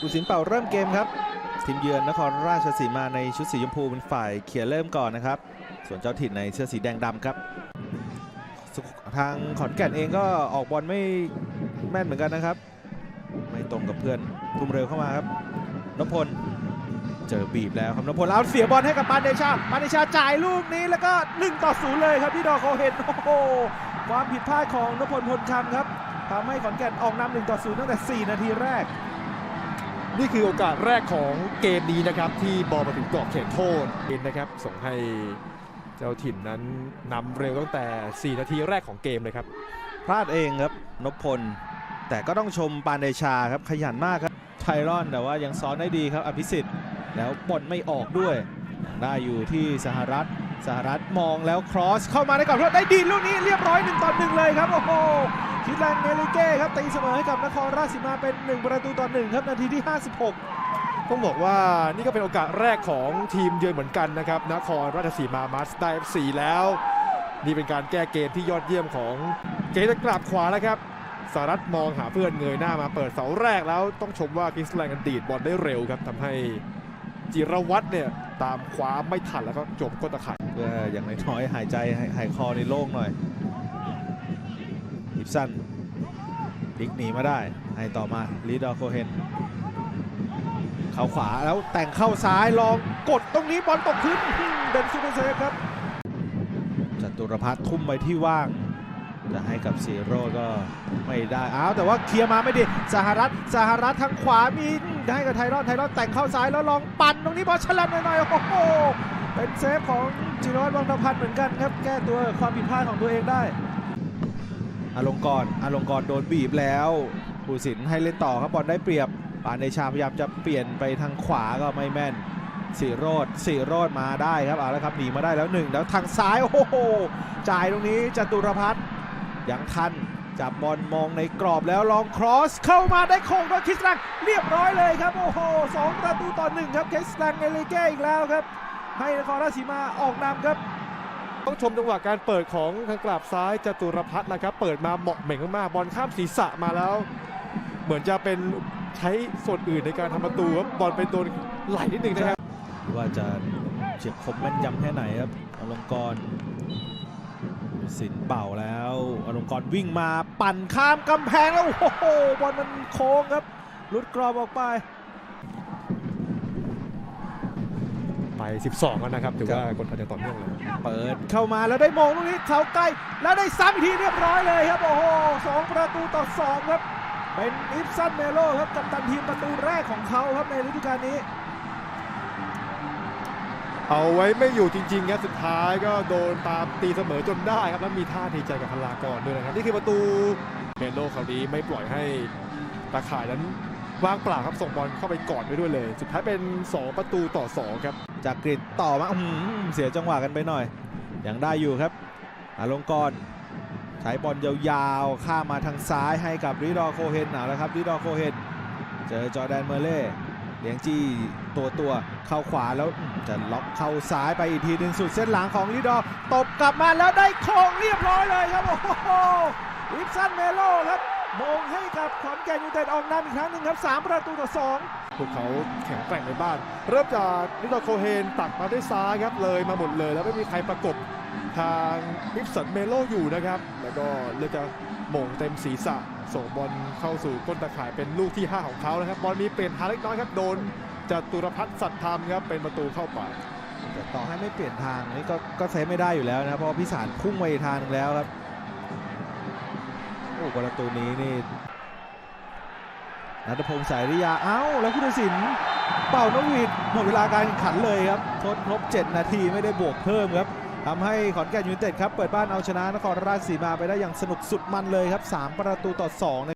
ผู้สินเป่าเริ่มเกมครับ ทีมเยือนนครราชสีมาในชุดสีชมพูเป็นฝ่ายเขียนเริ่มก่อนนะครับ ส่วนเจ้าถิ่นในเสื้อสีแดงดำครับ ทางขอนแก่นเองก็ออกบอลไม่แม่นเหมือนกันนะครับ ไม่ตรงกับเพื่อนทุ่มเร็วเข้ามาครับนพพล เจอบีบแล้วครับนพพลเอาเสียบอลให้กับปานเดชาปานเดชาจ่ายลูกนี้แล้วก็1ต่อ0เลยครับที่ดอกเขาเห็นโอ้โหความผิดพลาดของนพพลพลคำครับทำให้ขอนแก่นออกนำ1ต่อ0ตั้งแต่ 4 นาทีแรก นี่คือโอกาสแรกของเกมนี้นะครับที่บอลมาถึงกรอบเขตโทษเองนะครับ ส่งให้เจ้าถิ่นนั้นนำเร็วตั้งแต่ 4 นาทีแรกของเกมเลยครับ พลาดเองครับนพพล แต่ก็ต้องชมปานเดชาครับขยันมากครับไทรอนแต่ว่ายังซ้อนได้ดีครับอภิสิทธิ์ แล้วบอลไม่ออกด้วย ได้อยู่ที่สหรัฐสหรัฐมองแล้วครอสเข้ามาได้ก่อนเพื่อได้ดีลูกนี้เรียบร้อย1ต่อ1เลยครับโอ้โหคิดแลนเนลิเก้ครับตีเสมอให้กับนครราชสีมาเป็น 1 ประตูต่อ1ครับนาทีที่ 56 ต้องบอกว่านี่ก็เป็นโอกาสแรกของทีมเยือนเหมือนกันนะครับนครราชสีมามาสได้สีแล้ว นี่เป็นการแก้เกมที่ยอดเยี่ยมของเกมจะกลับขวาแล้วครับสหรัฐมองหาเพื่อนเงยหน้ามาเปิดเสาแรกแล้วต้องชมว่ากิสแลงกันดีดบอลได้เร็วครับทำให้ จิรวัตรเนี่ยตามขวาไม่ทันแล้วก็จบก้นตะข่ายเพื่ออย่างน้อยๆหายใจหายหายคอในโล่งหน่อยอิบสันพลิกหนีมาได้ให้ต่อมาลีดอร์โคเฮนเข้าขวาแล้วแต่งเข้าซ้ายลองกดตรงนี้บอลตกพื้นอื้อหือเดนซูเปอร์เซฟครับจตุรพัฒน์ทุ่มไปที่ว่าง จะให้กับซีโร่ก็ไม่ได้อ้าวแต่ว่าเคลียร์มาไม่ดีสหรัฐสหรัฐทางขวามีให้กับไทรอนไทรอนแต่งเข้าซ้ายแล้วลองปั่นตรงนี้บอลฉลับหน่อยๆโอ้โหเป็นเซฟของจิรวัตรวังตพันธ์เหมือนกันครับแก้ตัวความผิดพลาดของตัวเองได้อลงกรณ์อลงกรโดนบีบแล้วผู้สินให้เล่นต่อครับบอลได้เปรียบปานเดชาพยายามจะเปลี่ยนไปทางขวาก็ไม่แม่นสีโรดสีโรดมาได้ครับเอาละครับหนีมาได้แล้วหนึ่งแล้วทางซ้ายโอ้โหจ่ายตรงนี้จตุรพัฒน์ ยังทันจับบอลมองในกรอบแล้วลองครอสเข้ามาได้โค้งแล้วคิสลังเรียบร้อยเลยครับ โอ้โหสองประตูต่อหนึ่งครับคิสลังเอลิเก้อีกแล้วครับ ให้นครราชสีมาออกนำครับ ต้องชมจังหวะการเปิดของทางกลับซ้ายจตุรพัฒน์นะครับ เปิดมาเหมาะเหม่งมากๆบอลข้ามศีรษะมาแล้ว เหมือนจะเป็นใช้ส่วนอื่นในการทำประตูครับบอลไปโดนไหลนิดนึงนะครับว่าจะเฉียบคมแม่นยำแค่ไหนครับอลงกรณ์ สินเป่าแล้วอลงกรณ์วิ่งมาปั่นข้ามกำแพงแล้วโอ้โหบอลมันโค้งครับหลุดกรอบออกไป ไป 12 แล้วนะครับ ถือว่ากดดันอย่างต่อเนื่องเลย เปิดเข้ามาแล้วได้มงลูกนี้เสาใกล้ แล้วได้ซ้ำอีกทีเรียบร้อยเลยครับ โอ้โหสองประตูต่อสองครับ เป็นอิฟซันเมโลครับ กัปตันทีมประตูแรกของเขาครับในฤดูกาลนี้ เอาไว้ไม่อยู่จริงๆครับสุดท้ายก็โดนตามตีเสมอจนได้ครับแล้วมีท่าทีใจกับพลากรด้วยนะครับนี่คือประตูเมโลคราวนี้ไม่ปล่อยให้ตาข่ายนั้นว่างเปล่าครับส่งบอลเข้าไปกอนไปด้วยเลย สุดท้ายเป็น 2 ประตูต่อ 2 ครับ จากกรีดต่อมาอืเสียจังหวะกันไปหน่อย ยังได้อยู่ครับอาลงกรใช้บอลยาวๆ ข้ามาทางซ้ายให้กับริดอโคเฮนเอาละครับริดอโคเฮนเจอจอแดนเมอร์เล่ เลี้ยงจี้ตัวตัวเข้าขวาแล้วจะล็อกเข้าซ้ายไปอีกทีหนึ่งสุดเส้นหลังของริดอตบกลับมาแล้วได้โค้งเรียบร้อยเลยครับ โอ้โหอิฟซันเมโลครับมงให้กับขอนแก่นยูไนเต็ดออกนำอีกครั้งหนึ่งครับสามประตูต่อสองพวกเขาแข็งแกร่งในบ้าน เริ่มจากนิโคลโคเฮนตักมาด้วยซ้ายครับเลยมาหมดเลย แล้วไม่มีใครประกบทางนิฟสันเมโลอยู่นะครับ แล้วก็เลือกจะมงเต็มศีรษะ ส่งบอลเข้าสู่ก้นตะข่ายเป็นลูกที่ 5 ของเขานะครับบอลมีเปลี่ยนทางเล็กน้อยครับโดนจตุรพัฒน์สัตธรรมครับเป็นประตูเข้าไปแต่ต่อให้ไม่เปลี่ยนทางนี่ก็ก็เซฟไม่ได้อยู่แล้วนะเพราะพิสารพุ่งไปทางนึงแล้วครับโอ้ประตูนี้นี่นัทพงศ์สายริยาเอ้าแล้วผู้ตัดสินเป่านกหวีดหมดเวลาการแข่งขันเลยครับทดครบ 7 นาทีไม่ได้บวกเพิ่มครับ ทำให้ขอนแก่นยูนเต็ดครับเปิดบ้านเอาชนะนครราชสีมาไปได้อย่างสนุกสุดมันเลยครับ 3 ประตูต่อ2